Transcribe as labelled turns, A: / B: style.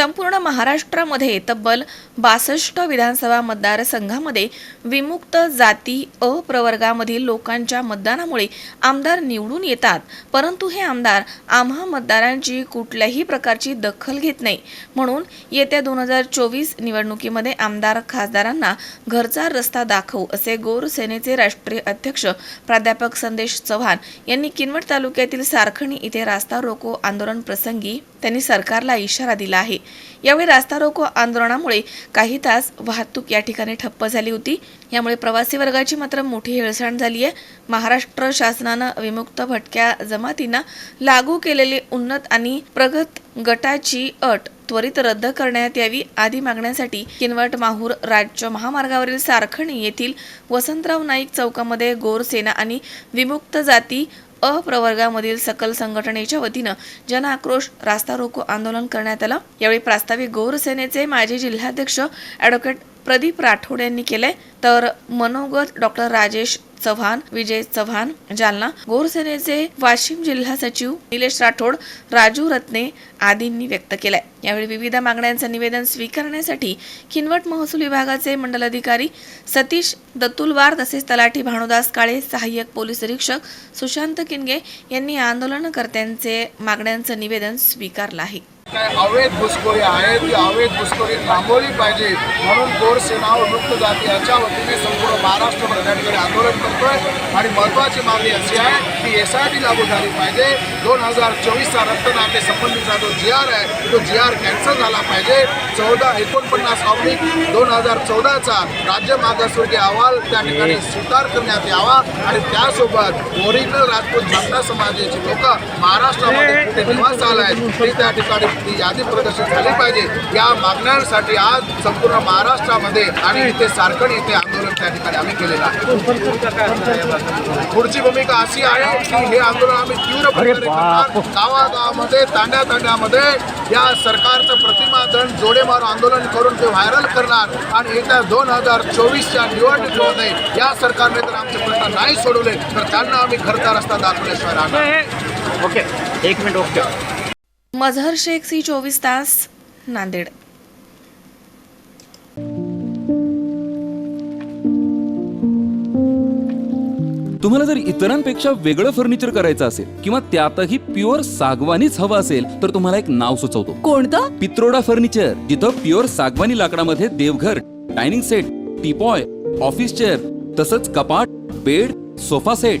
A: संपूर्ण महाराष्ट्रामध्ये तब्बल बासष्ट विधानसभा मतदारसंघामध्ये विमुक्त जाती अ प्रवर्गामधील लोकांच्या मतदानामुळे आमदार निवडून येतात. परंतु हे आमदार आम्हा मतदारांची कुठल्याही प्रकारची दखल घेत नाही. म्हणून येत्या दोन हजार चोवीस निवडणुकीमध्ये आमदार खासदारांना घरचा रस्ता दाखवू असे गोर सेनेचे राष्ट्रीय अध्यक्ष प्राध्यापक संदेश चव्हाण यांनी किनवट तालुक्यातील सारखणी इथे रास्ता रोको आंदोलन प्रसंगी त्यांनी सरकारला इशारा दिला आहे. यावेळी रास्ता रोको आंदोलनामुळे काही तास वाहतूक या ठिकाणी ठप्प झाली होती. यामुळे प्रवासी वर्गाची मात्र मोठी हेळसांड झाली आहे. महाराष्ट्र शासनानं विमुक्त भटक्या जमातींना लागू केलेली उन्नत आणि प्रगत गटाची अट त्वरित रद्द करण्यात यावी आदी मागण्यासाठी किनवट माहूर राज्य महामार्गावरील सारखणी येथील वसंतराव नाईक चौकामध्ये गोर सेना आणि विमुक्त जाती अप्रवर्गामधील सकल संघटनेच्या वतीनं जन आक्रोश रास्ता रोको आंदोलन करण्यात आलं. यावेळी प्रास्ताविक गौर सेनेचे माजी जिल्हाध्यक्ष ॲडव्होकेट प्रदीप राठोड यांनी केले तर मनोगत डॉक्टर राजेश चव्हाण विजय चव्हाण जालना गोरसेनेचे वाशिम जिल्हा सचिव निलेश राठोड राजू रत्ने आदींनी व्यक्त केलाय. यावेळी विविध मागण्यांचं निवेदन स्वीकारण्यासाठी किनवट महसूल विभागाचे मंडलाधिकारी सतीश दत्तुलवार तसेच तलाठी भानुदास काळे सहाय्यक पोलीस निरीक्षक सुशांत किनगे यांनी आंदोलनकर्त्यांचे मागण्यांचं निवेदन स्वीकारलं आहे.
B: काय अवैध घुसखोरी आहे ती अवैध घुसखोरी थांबवली पाहिजे म्हणून गोर सेना व मुक्त जाती याच्या वतीने संपूर्ण महाराष्ट्रभर त्या ठिकाणी आंदोलन करतोय. आणि महत्वाची मागणी अशी आहे की एस आय टी लागू झाली पाहिजे. दोन हजार चोवीसचा रक्तदाते संबंधीचा जो जी आर आहे तो जी आर कॅन्सल झाला पाहिजे. चौदा एकोणपन्नास ऑब्लिक दोन हजार चौदाचा राज्य मागासवर्गीय अहवाल त्या ठिकाणी स्वीकार करण्यात यावा. आणि त्यासोबत ओरिजिनल राजपूत जनता समाजाची लोक महाराष्ट्रामध्ये कुठे निवास आहेत ते त्या ठिकाणी ती यादी प्रदर्शित झाली पाहिजे. या मागण्यांसाठी आज संपूर्ण महाराष्ट्रामध्ये आणि इथे सारखणी इथे आंदोलन त्या ठिकाणी आम्ही केलेलं आहे. पुढची भूमिका अशी आहे की हे आंदोलन आम्ही तीव्र गावागावामध्ये तांड्या तांड्यामध्ये या सरकारचं प्रतिमा दंड जोडे मारू आंदोलन करून ते व्हायरल करणार आणि येत्या दोन हजार चोवीसच्या निवडणुकीमध्ये या सरकारने जर आमचे प्रश्न नाही सोडवले तर त्यांना आम्ही घरचा रस्ता दाखवल्याशिवाय राहणार.
C: ओके. एक minute okay.
A: Mazhar Shaikh C चोवीस तास नांदेड.
D: तुम्हाला जर इतरांपेक्षा वेगळं फर्निचर करायचं असेल किंवा त्यातही प्युअर सागवानीच हवं असेल तर तुम्हाला एक नाव सुचवतो.
E: कोणतं?
D: पित्रोडा फर्निचर जिथं प्युअर सागवानी लाकडामध्ये देवघर dining set teapoy office chair तसंच कपाट bed sofa set